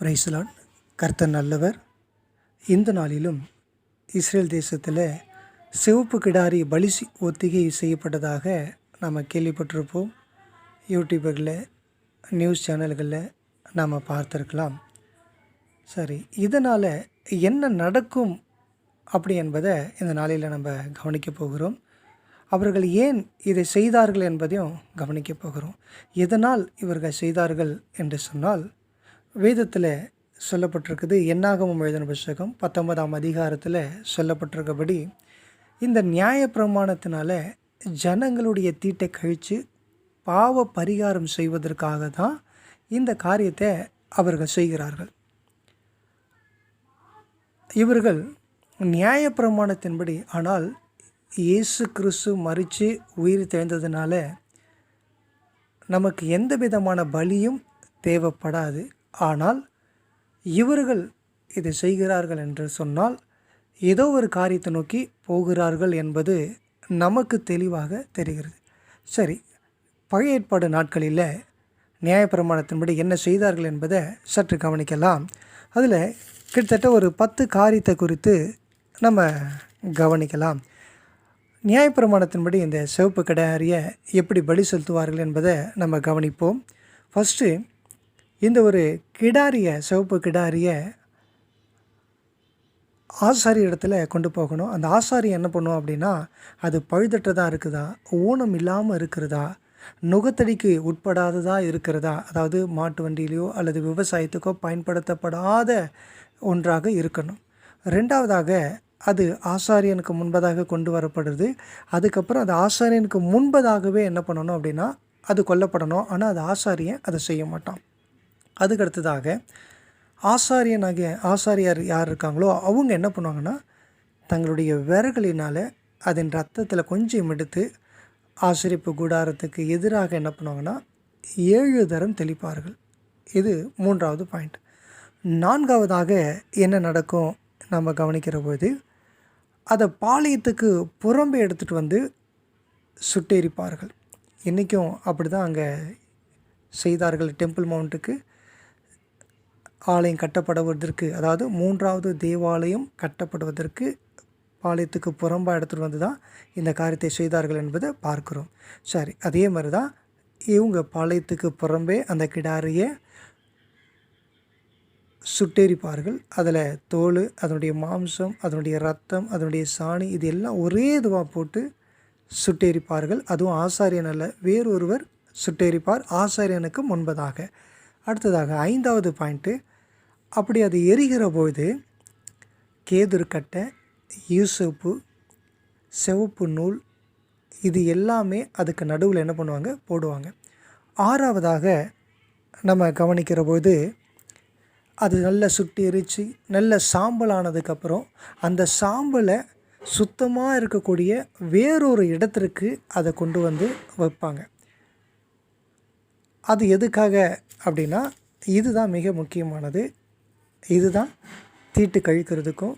பிரைஸ்லான் கர்த்தர் நல்லவர். இந்த நாளிலும் இஸ்ரேல் தேசத்தில் சிவப்பு கிடாரி பலிசி ஒத்திகை செய்யப்பட்டதாக நாம் கேள்விப்பட்டிருப்போம். யூடியூபர்களில் நியூஸ் சேனல்களில் நாம் பார்த்துருக்கலாம். சரி இதனால் என்ன நடக்கும் அப்படி என்பதை இந்த நாளில் நம்ம கவனிக்க போகிறோம். அவர்கள் ஏன் இதை செய்தார்கள் என்பதையும் கவனிக்க போகிறோம். எதனால் இவர்கள் செய்தார்கள் என்று சொன்னால் வேதத்தில் சொல்லப்பட்டிருக்குது என்னாகமும் எழுதின புஸ்தகம் பத்தொன்பதாம் அதிகாரத்தில் சொல்லப்பட்டிருக்கபடி இந்த நியாய பிரமாணத்தினால ஜனங்களுடைய தீட்டை கழித்து பாவ பரிகாரம் செய்வதற்காக தான் இந்த காரியத்தை அவர்கள் செய்கிறார்கள். இவர்கள் நியாய பிரமாணத்தின்படி ஆனால் இயேசு கிறிஸ்து மறித்து உயிர் தெழுந்ததுனால நமக்கு எந்த விதமான பலியும் தேவைப்படாது. ஆனால் இவர்கள் இதை செய்கிறார்கள் என்று சொன்னால் ஏதோ ஒரு காரியத்தை நோக்கி போகிறார்கள் என்பது நமக்கு தெளிவாக தெரிகிறது. சரி பழைய ஏற்பாடு நாட்களில் நியாயப்பிரமாணத்தின்படி என்ன செய்தார்கள் என்பதை சற்று கவனிக்கலாம். அதில் கிட்டத்தட்ட ஒரு பத்து காரியத்தை குறித்து நம்ம கவனிக்கலாம். நியாயப்பிரமாணத்தின்படி இந்த சிவப்பு கடாரியை எப்படி பலி செலுத்துவார்கள் என்பதை நம்ம கவனிப்போம். ஃபஸ்ட்டு இந்த ஒரு கிடாரியை சிவப்பு கிடாரியை ஆசாரி இடத்துல கொண்டு போகணும். அந்த ஆசாரி என்ன பண்ணும் அப்படின்னா அது பழுதற்றதாக இருக்குதா? ஊனம் இல்லாமல் இருக்கிறதா? நுகத்தடிக்கு உட்படாததாக இருக்கிறதா? அதாவது மாட்டு வண்டியிலையோ அல்லது விவசாயத்துக்கோ பயன்படுத்தப்படாத ஒன்றாக இருக்கணும். ரெண்டாவதாக அது ஆசாரியனுக்கு முன்பதாக கொண்டு வரப்படுது அதுக்கப்புறம் அது ஆசாரியனுக்கு முன்பதாகவே என்ன பண்ணணும் அப்படின்னா அது கொல்லப்படணும். ஆனால் அது ஆசாரியன் அதை செய்ய மாட்டான். அதுக்கு அடுத்ததாக ஆசாரியனாகிய ஆசாரியார் யார் இருக்காங்களோ அவங்க என்ன பண்ணுவாங்கன்னா தங்களுடைய விரல்களினால் அதன் ரத்தத்தில் கொஞ்சம் எடுத்து ஆசிரிப்பு கூடாரத்துக்கு எதிராக என்ன பண்ணுவாங்கன்னா ஏழு தரம் தெளிப்பார்கள். இது மூன்றாவது பாயிண்ட். நான்காவதாக என்ன நடக்கும் நம்ம கவனிக்கிற போது அதை பாளையத்துக்கு புறம்பே எடுத்துகிட்டு வந்து சுட்டெரிப்பார்கள். இன்றைக்கும் அப்படி தான் அங்கே செய்தார்கள் டெம்பிள் மவுண்ட்டுக்கு. ஆலயம் கட்டப்படுவதற்கு அதாவது மூன்றாவது தேவாலயம் கட்டப்படுவதற்கு பாளையத்துக்கு புறம்பாக எடுத்துகிட்டு வந்து தான் இந்த காரியத்தை செய்தார்கள் என்பதை பார்க்குறோம். சரி அதே மாதிரி தான் இவங்க பாளையத்துக்கு புறம்பே அந்த கிடாரியை சுட்டெரிப்பார்கள். அதில் தோல் அதனுடைய மாம்சம் அதனுடைய ரத்தம் அதனுடைய சாணி இது எல்லாம் ஒரே இதுவாக போட்டு சுட்டெரிப்பார்கள். அதுவும் ஆசாரியன் அல்ல வேறொருவர் சுட்டெரிப்பார். ஆசாரியனுக்கு முன்பதாக. அடுத்ததாக ஐந்தாவது பாயிண்ட்டு அப்படி அது எரிகிற பொழுது கேதுருக்கட்டை யூசப்பு சிவப்பு நூல் இது எல்லாமே அதுக்கு நடுவில் என்ன பண்ணுவாங்க? போடுவாங்க. ஆறாவதாக நம்ம கவனிக்கிற பொழுது அது நல்லா சுட்டி எரித்து நல்ல சாம்பல் ஆனதுக்கப்புறம் அந்த சாம்பலை சுத்தமாக இருக்கக்கூடிய வேறொரு இடத்திற்கு அதை கொண்டு வந்து வைப்பாங்க. அது எதுக்காக அப்படின்னா இதுதான் மிக முக்கியமானது. இதுதான் தீட்டு கழிக்கிறதுக்கும்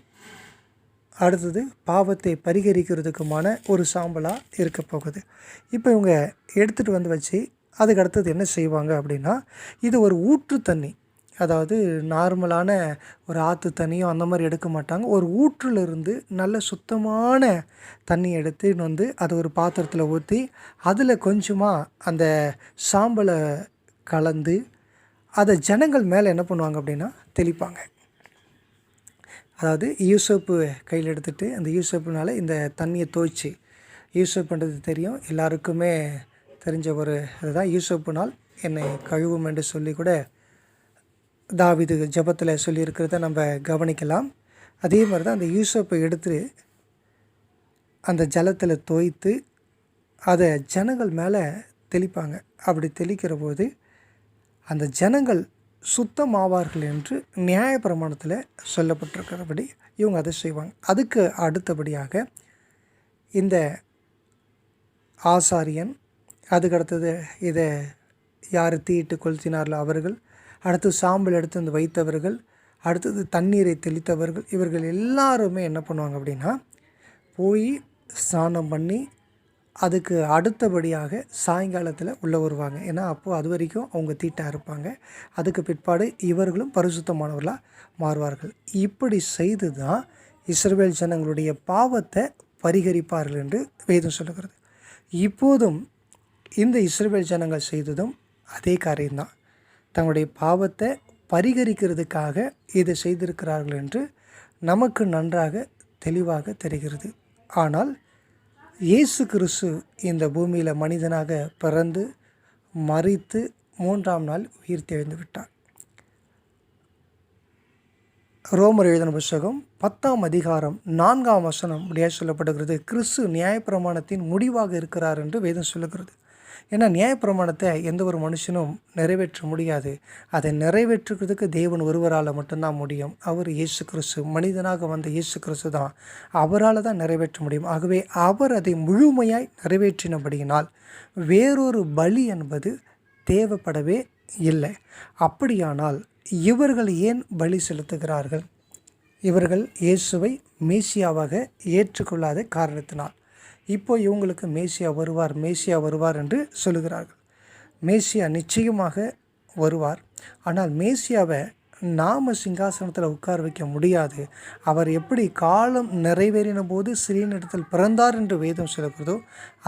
அடுத்தது பாவத்தை பரிகரிக்கிறதுக்குமான ஒரு சாம்பலாக இருக்க போகுது. இப்போ இவங்க எடுத்துகிட்டு வந்து வச்சு அதுக்கு அடுத்தது என்ன செய்வாங்க அப்படின்னா இது ஒரு ஊற்று தண்ணி. அதாவது நார்மலான ஒரு ஆற்று தண்ணியோ அந்த மாதிரி எடுக்க மாட்டாங்க. ஒரு ஊற்றிலிருந்து நல்ல சுத்தமான தண்ணி எடுத்துன்னு வந்து அதை ஒரு பாத்திரத்தில் ஊற்றி அதில் கொஞ்சமாக அந்த சாம்பலை கலந்து அதை ஜனங்கள் மேலே என்ன பண்ணுவாங்க அப்படின்னா தெளிப்பாங்க. அதாவது யூசப்பு கையில் எடுத்துகிட்டு அந்த யூசப்புனால் இந்த தண்ணியை தோய்ச்சி. யூசப் பண்ணுறது தெரியும். எல்லாருக்குமே தெரிஞ்ச ஒரு இதுதான் யூசப்புனால் என்னை கழுவும் என்று சொல்லி கூட தாவிது ஜபத்தில் சொல்லியிருக்கிறத நம்ம கவனிக்கலாம். அதே மாதிரி தான் அந்த யூசப்பை எடுத்து அந்த ஜலத்தில் தோய்த்து அதை ஜனங்கள் மேலே தெளிப்பாங்க. அப்படி தெளிக்கிற போது அந்த ஜனங்கள் சுத்தமாவார்கள் என்று நியாயப்பிரமாணத்தில் சொல்லப்பட்டிருக்கிறபடி இவங்க அதை செய்வாங்க. அதுக்கு அடுத்தபடியாக இந்த ஆசாரியன் அதுக்கு அடுத்தது இதை யார் தீயிட்டு கொளுத்தினார்களோ அவர்கள் அடுத்து சாம்பல் எடுத்து வந்து வைத்தவர்கள் அடுத்தது தண்ணீரை தெளித்தவர்கள் இவர்கள் எல்லாருமே என்ன பண்ணுவாங்க அப்படின்னா போய் ஸ்நானம் பண்ணி அதுக்கு அடுத்தபடியாக சாயங்காலத்தில் உள்ளே வருவாங்க. ஏன்னா அப்போது அது வரைக்கும் அவங்க தீட்டாக இருப்பாங்க. அதுக்கு பிற்பாடு இவர்களும் பரிசுத்தமானவர்களாக மாறுவார்கள். இப்படி செய்து தான் இஸ்ரேல் ஜனங்களுடைய பாவத்தை பரிகரிப்பார்கள் என்று வேதம் சொல்லுகிறது. இப்போதும் இந்த இஸ்ரேல் ஜனங்கள் செய்ததும் அதே காரியம்தான். தங்களுடைய பாவத்தை பரிகரிக்கிறதுக்காக இதை செய்திருக்கிறார்கள் என்று நமக்கு நன்றாக தெளிவாக தெரிகிறது. ஆனால் இயேசு கிறிஸ்து இந்த பூமியில் மனிதனாக பிறந்து மறித்து மூன்றாம் நாள் உயிர் தெழுந்து விட்டார் ரோமர் எழுதின புஸ்தகம் பத்தாம் அதிகாரம் நான்காம் வசனம் அப்படியே சொல்லப்படுகிறது. கிறிஸ்து நியாயப்பிரமாணத்தின் முடிவாக இருக்கிறார் என்று வேதம் சொல்லுகிறது. ஏன்னா நியாயப்பிரமாணத்தை எந்த ஒரு மனுஷனும் நிறைவேற்ற முடியாது. அதை நிறைவேற்றுக்கிறதுக்கு தேவன் ஒருவரால் மட்டும்தான் முடியும். அவர் இயேசு கிறிஸ்து மனிதனாக வந்த இயேசு கிறிஸ்து தான். அவரால் தான் நிறைவேற்ற முடியும். ஆகவே அவர் அதை முழுமையாய் நிறைவேற்றினபடியினால் வேறொரு பலி என்பது தேவைப்படவே இல்லை. அப்படியானால் இவர்கள் ஏன் பலி செலுத்துகிறார்கள்? இவர்கள் இயேசுவை மேசியாவாக ஏற்றுக்கொள்ளாத காரணத்தினால். இப்போ இவங்களுக்கு மேசியா வருவார் மேசியா வருவார் என்று சொல்லுகிறார்கள். மேசியா நிச்சயமாக வருவார். ஆனால் மேசியாவை நாம சிங்காசனத்தில் உட்கார வைக்க முடியாது. அவர் எப்படி காலம் நிறைவேறின போது ஸ்ரீனிடத்தில் பிறந்தார் என்று வேதம் சொல்லுகிறதோ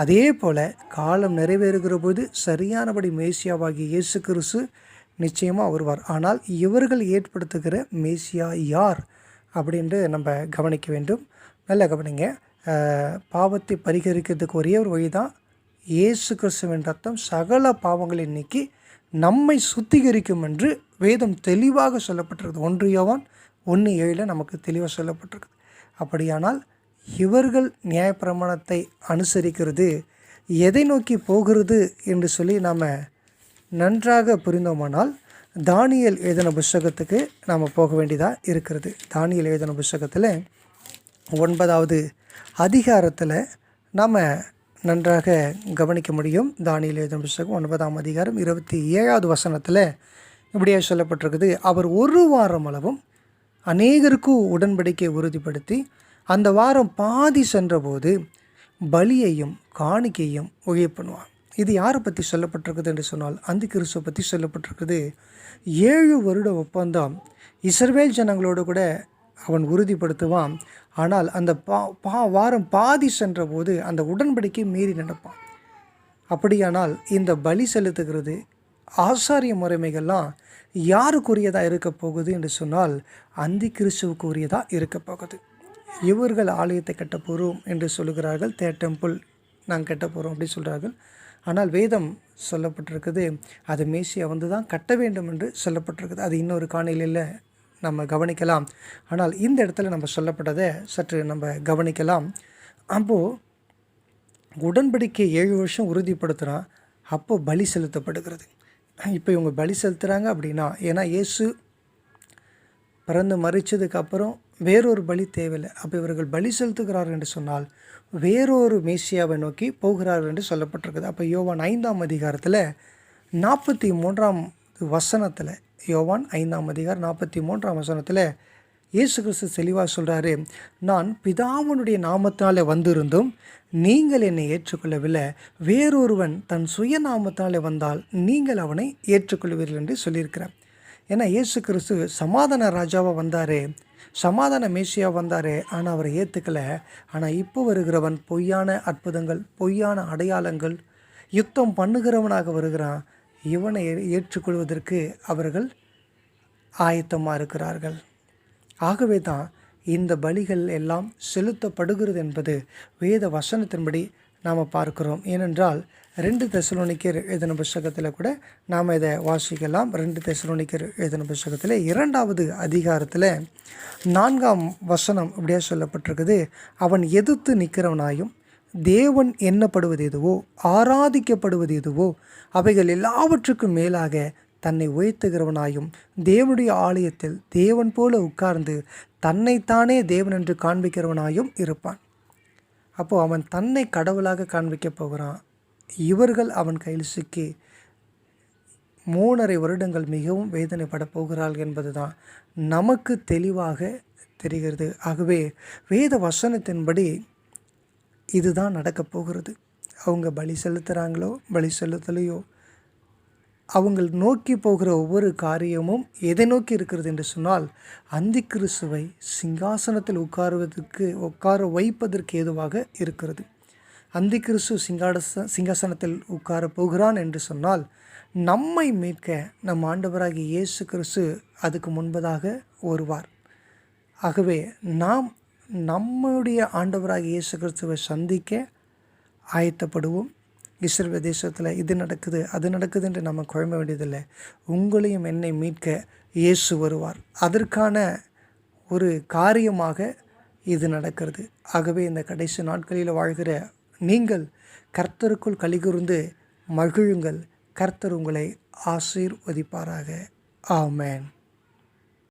அதே போல் காலம் நிறைவேறுகிற போது சரியானபடி மேசியாவாகிய இயேசு கிறிஸ்து நிச்சயமாக வருவார். ஆனால் இவர்கள் ஏற்படுத்துகிற மேசியா யார் அப்படின்ட்டு நம்ம கவனிக்க வேண்டும். நல்ல கவனிங்க. பாவத்தை பரிகரிக்கிறதுக்கு ஒரே ஒரு வழி தான் இயேசு கிறிஸ்துவின் ரத்தம். சகல பாவங்களை நீக்கி நம்மை சுத்திகரிக்கும் என்று வேதம் தெளிவாக சொல்லப்பட்டிருக்குது ஒன்று யோவான் ஒன்று ஏழில் நமக்கு தெளிவாக சொல்லப்பட்டிருக்குது அப்படியானால் இவர்கள் நியாயப்பிரமாணத்தை அனுசரிக்கிறது எதை நோக்கி போகிறது என்று சொல்லி நாம் நன்றாக புரிந்தோமானால் தானியல் எழுதின புஸ்தகத்துக்கு நாம் போக வேண்டியதாக இருக்கிறது. தானியல் எழுதின புஸ்தகத்தில் ஒன்பதாவது அதிகாரத்தில் நாம் நன்றாக கவனிக்க முடியும். தானியில் எழுதும் புஸ்தகம் ஒன்பதாம் அதிகாரம் இருபத்தி ஏழாவது வசனத்தில் இப்படியாக சொல்லப்பட்டிருக்குது. அவர் ஒரு வாரம் அளவும் அநேகருக்கும் உடன்படிக்கை உறுதிப்படுத்தி அந்த வாரம் பாதி சென்றபோது பலியையும் காணிக்கையும் ஒழிய பண்ணுவான் இது யாரை பற்றி சொல்லப்பட்டிருக்குது என்று சொன்னால் அந்த கிறிஸ்துவை பற்றி சொல்லப்பட்டிருக்குது. ஏழு வருட ஒப்பந்தம் இஸ்ரவேல் ஜனங்களோடு கூட அவன் உறுதிப்படுத்துவான். ஆனால் அந்த பா பா வாரம் பாதி சென்றபோது அந்த உடன்படிக்கை மீறி நடப்பான். அப்படியானால் இந்த பலி செலுத்துகிறது ஆசாரிய முறைமைகள்லாம் யாருக்குரியதாக இருக்க போகுது என்று சொன்னால் அந்தி கிறிஸ்துவுக்கு உரியதாக இருக்க போகுது. இவர்கள் ஆலயத்தை கட்ட போகிறோம் என்று சொல்லுகிறார்கள். தே டெம்பிள் நாங்கள் கட்ட போகிறோம் அப்படி சொல்கிறார்கள் ஆனால் வேதம் சொல்லப்பட்டிருக்குது அது மேசியா வந்து தான் கட்ட வேண்டும் என்று சொல்லப்பட்டிருக்குது. அது இன்னொரு காணிலையில் நம்ம கவனிக்கலாம். ஆனால் இந்த இடத்துல நம்ம சொல்லப்பட்டதை சற்று நம்ம கவனிக்கலாம். அப்போது உடன்படிக்கை ஏழு வருஷம் உறுதிப்படுத்துகிறான் அப்போ பலி செலுத்தப்படுகிறது. இப்போ இவங்க பலி செலுத்துகிறாங்க அப்படின்னா ஏன்னா இயேசு பிறந்து மறித்ததுக்கப்புறம் வேறொரு பலி தேவையில்லை. அப்போ இவர்கள் பலி செலுத்துகிறார்கள் என்று சொன்னால் வேறொரு மேசியாவை நோக்கி போகிறார்கள் என்று சொல்லப்பட்டிருக்குது. அப்போ யோவான் ஐந்தாம் அதிகாரத்தில் நாற்பத்தி மூன்றாம் வசனத்தில் யோவான் ஐந்தாம் அதிகார் நாற்பத்தி மூன்றாம் வசனத்தில் இயேசு கிறிஸ்து தெளிவாக சொல்கிறாரு நான் பிதாவனுடைய நாமத்தால் வந்திருந்தும் நீங்கள் என்னை ஏற்றுக்கொள்ளவில்லை. வேறொருவன் தன் சுய நாமத்தால் வந்தால் நீங்கள் அவனை ஏற்றுக்கொள்வீர்கள் என்று சொல்லியிருக்கிறார். ஏன்னா இயேசு கிறிஸ்து சமாதான ராஜாவாக வந்தார் சமாதான மேசியாக வந்தார் ஆனால் அவரை ஏற்றுக்கலை ஆனால் இப்போ வருகிறவன் பொய்யான அற்புதங்கள் பொய்யான அடையாளங்கள் யுத்தம் பண்ணுகிறவனாக வருகிறான். இவனை ஏற்றுக்கொள்வதற்கு அவர்கள் ஆயத்தமாக இருக்கிறார்கள். ஆகவே தான் இந்த பலிகள் எல்லாம் செலுத்தப்படுகிறது என்பது வேத வசனத்தின்படி நாம் பார்க்கிறோம். ஏனென்றால் ரெண்டு தெசலோனிக்கர் எழுதின புஸ்தகத்தில் கூட நாம் இதை வாசிக்கலாம். ரெண்டு தெசலோனிக்கர் எழுதின புஸ்தகத்தில் இரண்டாவது அதிகாரத்தில் நான்காம் வசனம் இப்படியே சொல்லப்பட்டிருக்குது. அவன் எதிர்த்து நிற்கிறவனாயும் தேவன் எண்ணப்படுவது எதுவோ ஆராதிக்கப்படுவது எதுவோ அவைகள் எல்லாவற்றுக்கும் மேலாக தன்னை உயர்த்துகிறவனாயும் தேவனுடைய ஆலயத்தில் தேவன் போல உட்கார்ந்து தன்னைத்தானே தேவன் என்று காண்பிக்கிறவனாயும் இருப்பான். அப்போது அவன் தன்னை கடவுளாக காண்பிக்க போகிறான். இவர்கள் அவன் கையில் சிக்கி மூணரை வருடங்கள் மிகவும் வேதனைப்பட போகிறாள் என்பதுதான் நமக்கு தெளிவாக தெரிகிறது. ஆகவே வேத வசனத்தின்படி இதுதான் நடக்கப் போகிறது. அவங்க பலி செலுத்துகிறாங்களோ பலி செலுத்தலையோ அவங்கள் நோக்கி போகிற ஒவ்வொரு காரியமும் எதை நோக்கி இருக்கிறது என்று சொன்னால் அந்தி கிறிஸ்துவை சிங்காசனத்தில் உட்காருவதற்கு உட்கார வைப்பதற்கு ஏதுவாக இருக்கிறது. அந்தி கிறிஸ்து சிங்காடச சிங்காசனத்தில் உட்கார போகிறான் என்று சொன்னால் நம்மை மீட்க நம் ஆண்டவராகிய இயேசு கிறிஸ்து அதுக்கு முன்பதாக வருவார் ஆகவே நாம் நம்முடைய ஆண்டவராக இயேசு கிறிஸ்துவை சந்திக்க ஆயத்தப்படுவோம். இஸ்ரேல் தேசத்தில் இது நடக்குது அது நடக்குது என்று நம்ம குழம்ப வேண்டியதில்லை. உங்களையும் என்னை மீட்க இயேசு வருவார். அதற்கான ஒரு காரியமாக இது நடக்கிறது. ஆகவே இந்த கடைசி நாட்களில் வாழ்கிற நீங்கள் கர்த்தருக்குள் கலிகூர்ந்து மகிழுங்கள். கர்த்தர் உங்களை ஆசீர்வதிப்பாராக. ஆமேன்.